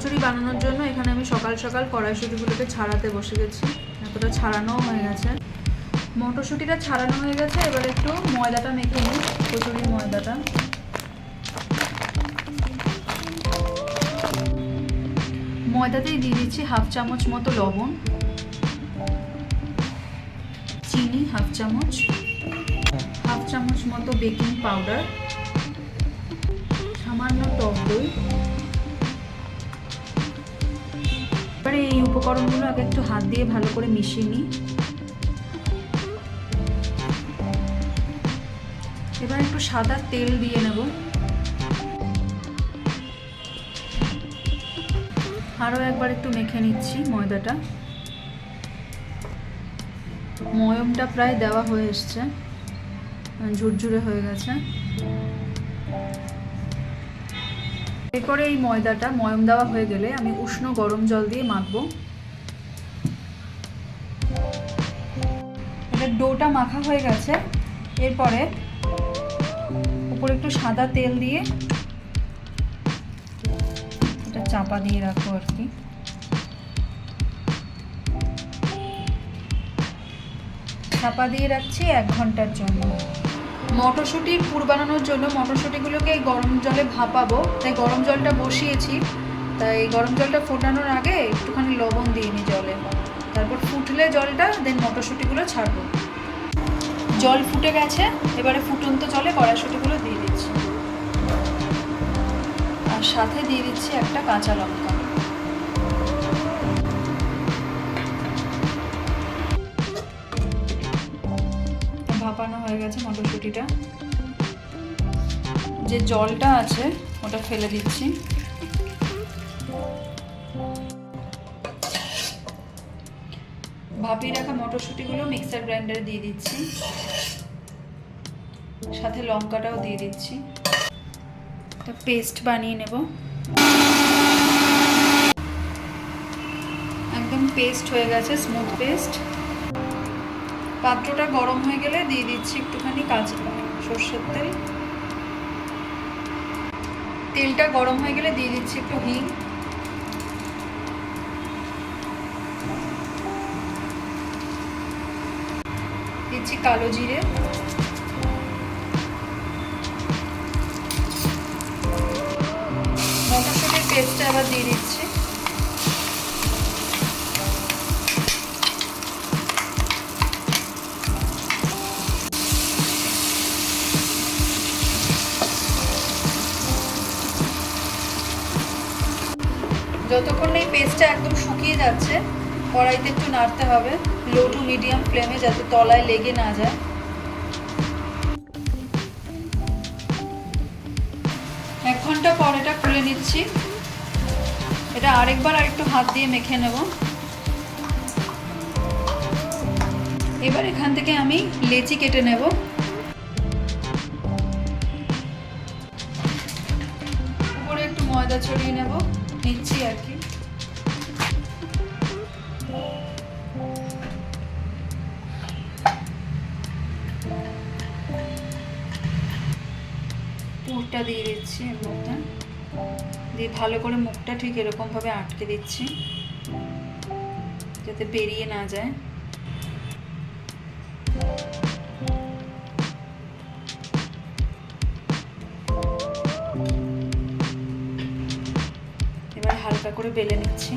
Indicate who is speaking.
Speaker 1: কচুরি বানানোর জন্য এখানে আমি সকাল সকাল কড়াইশুটিগুলোকে ছাড়াতে বসে গেছি। এতটা ছাড়ানোও হয়ে গেছে। মটরশুঁটিটা ছাড়ানো হয়ে গেছে। এবার একটু ময়দাটা মেখে নিই, কচুরির ময়দাটা। ময়দাতেই দিয়ে দিচ্ছি হাফ চামচ মতো লবণ, চিনি হাফ চামচ হাফ চামচ মতো বেকিং পাউডার, সামান্য টক দই। উপকরণগুলো আগে একটু হাত দিয়ে ভালো করে মিশিয়ে নিই। এবার একটু সাদা তেল দিয়ে নেব। আরও একবার একটু মেখে নিচ্ছি ময়দাটা। ময়মটা প্রায় দেওয়া হয়ে এসছে। ঝুরঝুরে হয়ে গেছে। এরপরে এই ময়দাটা ময়ম দেওয়া হয়ে গেলে আমি উষ্ণ গরম জল দিয়ে মাখবো। এবার ডোটা মাখা হয়ে গেছে। এরপরে উপরে একটু সাদা তেল দিয়ে এটা চাপা দিয়ে রাখব আর কি। চাপা দিয়ে রাখছি এক ঘণ্টার জন্য। মটরশুঁটির পুর বানানোর জন্য মটরশুঁটিগুলোকে গরম জলে ভাপাবো। তাই গরম জলটা বসিয়েছি। তাই গরম জলটা ফোটানোর আগে একটুখানি লবণ দিয়ে নিই জলে। তারপর ফুটলে জলটা দেন মটরশুঁটিগুলো ছাড়বো। জল ফুটে গেছে, এবারে ফুটন্ত জলে কড়াইশুঁটিগুলো দিয়ে দিচ্ছি। আর সাথে দিয়ে দিচ্ছি একটা কাঁচা লঙ্কা। ভাপানো হয়ে গেছে মটরশুঁটিটা। যে জলটা আছে, ওটা ফেলে দিচ্ছি। ভাপিয়ে রাখা মটরশুঁটিগুলো মিক্সার গ্রাইন্ডারে দিয়ে দিচ্ছি। সাথে লঙ্কাটাও দিয়ে দিচ্ছি। পেস্ট বানিয়ে নেব। একদম পেস্ট হয়ে গেছে, স্মুথ পেস্ট। পাত্রটা গরম হয়ে গেলে দিয়ে দিচ্ছি একটুখানি কাঁচা সর্ষের তেল। তেলটা গরম হয়ে গেলে দিয়ে দিচ্ছি একটু হিং। দিচ্ছি কালো জিরে। মটরশুটির পেস্টটা আবার দিয়ে দিচ্ছি। যতক্ষণ এই পেস্টটা একদম শুকিয়ে যাচ্ছে, কড়াইতে একটু নাড়তে হবে লো টু মিডিয়াম ফ্লেমে যাতে তলায় লেগে না যায়। এক ঘণ্টা পর এটা খুলে নিচ্ছি। এটা আরেকবার আরেকটু হাত দিয়ে মেখে নেব। এবার এখান থেকে আমি লেচি কেটে নেব। উপরে একটু ময়দা ছড়িয়ে নেব। নিচ্ছি আর কি। পুরটা দিয়ে দিচ্ছি এর মধ্যে। দিয়ে ভালো করে মুখটা ঠিক এরকমভাবে আটকে দিচ্ছি, যাতে বেরিয়ে না যায়। করে বেলে নিচ্ছি।